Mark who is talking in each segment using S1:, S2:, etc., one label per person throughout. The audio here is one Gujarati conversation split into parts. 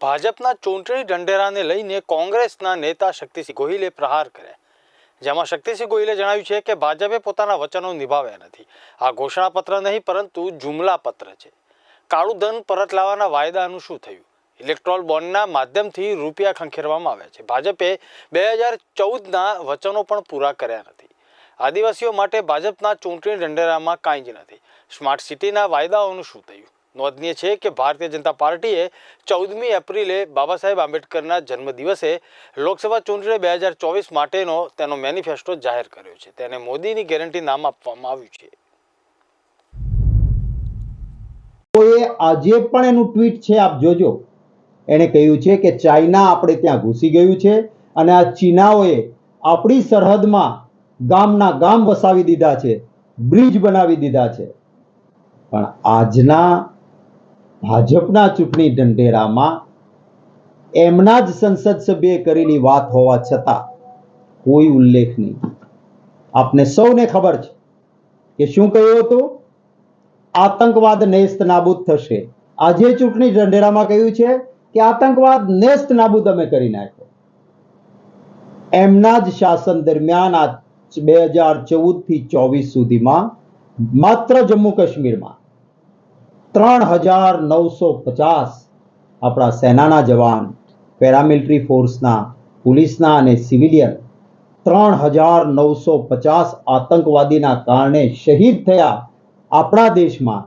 S1: ભાજપના ચૂંટણી ઢંઢેરાને લઈને કોંગ્રેસના નેતા શક્તિસિંહ ગોહિલે પ્રહાર કર્યા. જેમાં શક્તિસિંહ ગોહિલે જણાવ્યું છે કે ભાજપે પોતાના વચનો નિભાવ્યા નથી. આ ઘોષણાપત્ર નહીં, પરંતુ જુમલાપત્ર છે. કાળું ધન પરત લાવવાના વાયદાનું શું થયું? ઇલેક્ટ્રોલ બોન્ડના માધ્યમથી રૂપિયા ખંખેરવામાં આવ્યા છે. ભાજપે બે હજાર ચૌદના વચનો પણ પૂરા કર્યા નથી. આદિવાસીઓ માટે ભાજપના ચૂંટણી ઢંઢેરામાં કાંઈ જ નથી. સ્માર્ટ સિટીના વાયદાઓનું શું થયું? નોંધનીય છે કે ભારતીય જનતા પાર્ટીએ ચૌદમી એપ્રિલે બાબા સાહેબ આંબેડકરના જન્મદિવસે લોકસભા ચૂંટણી બે હજાર ચોવીસ માટેનો તેનો મેનિફેસ્ટો જાહેર કર્યો છે. તેને મોદીની ગેરંટી નામ આપવામાં આવ્યું છે.
S2: આજે પણ એનું ટ્વીટ છે, આપ જોજો. એણે કહ્યું છે કે ચાઇના આપણે ત્યાં ઘૂસી ગયું છે અને આ ચીનાઓએ આપણી સરહદમાં ગામના ગામ વસાવી દીધા છે, બ્રિજ બનાવી દીધા છે. પણ આજના ભાજપના ચૂંટણી ઢંઢેરામાં એમના જ સંસદ સભ્યએ કરેલી વાત હોવા છતાં કોઈ ઉલ્લેખ નહીં. આપને સૌને ખબર છે કે શું કહ્યું હતું? આતંકવાદ નેસ્ત નાબૂદ થશે. આજે ચૂંટણી ઢંઢેરામાં કહ્યું છે કે આતંકવાદ નેસ્ત નાબૂદ અમે કરી નાખ્યો. એમના જ શાસન દરમિયાન આ બે હજાર ચૌદથી ચોવીસ સુધીમાં માત્ર જમ્મુ કાશ્મીરમાં ત્રણ હજાર નવસો પચાસ આપણા સેનાના જવાન, પેરામિલિટરી ફોર્સના, પોલીસના અને સિવિલિયન ત્રણ હજાર નવસો પચાસ આતંકવાદીના કારણે શહીદ થયા આપણા દેશમાં.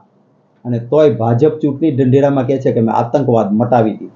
S2: અને તોય ભાજપ ચૂંટણી ઢંઢેરામાં કહે છે કે મેં આતંકવાદ મટાવી દીધો.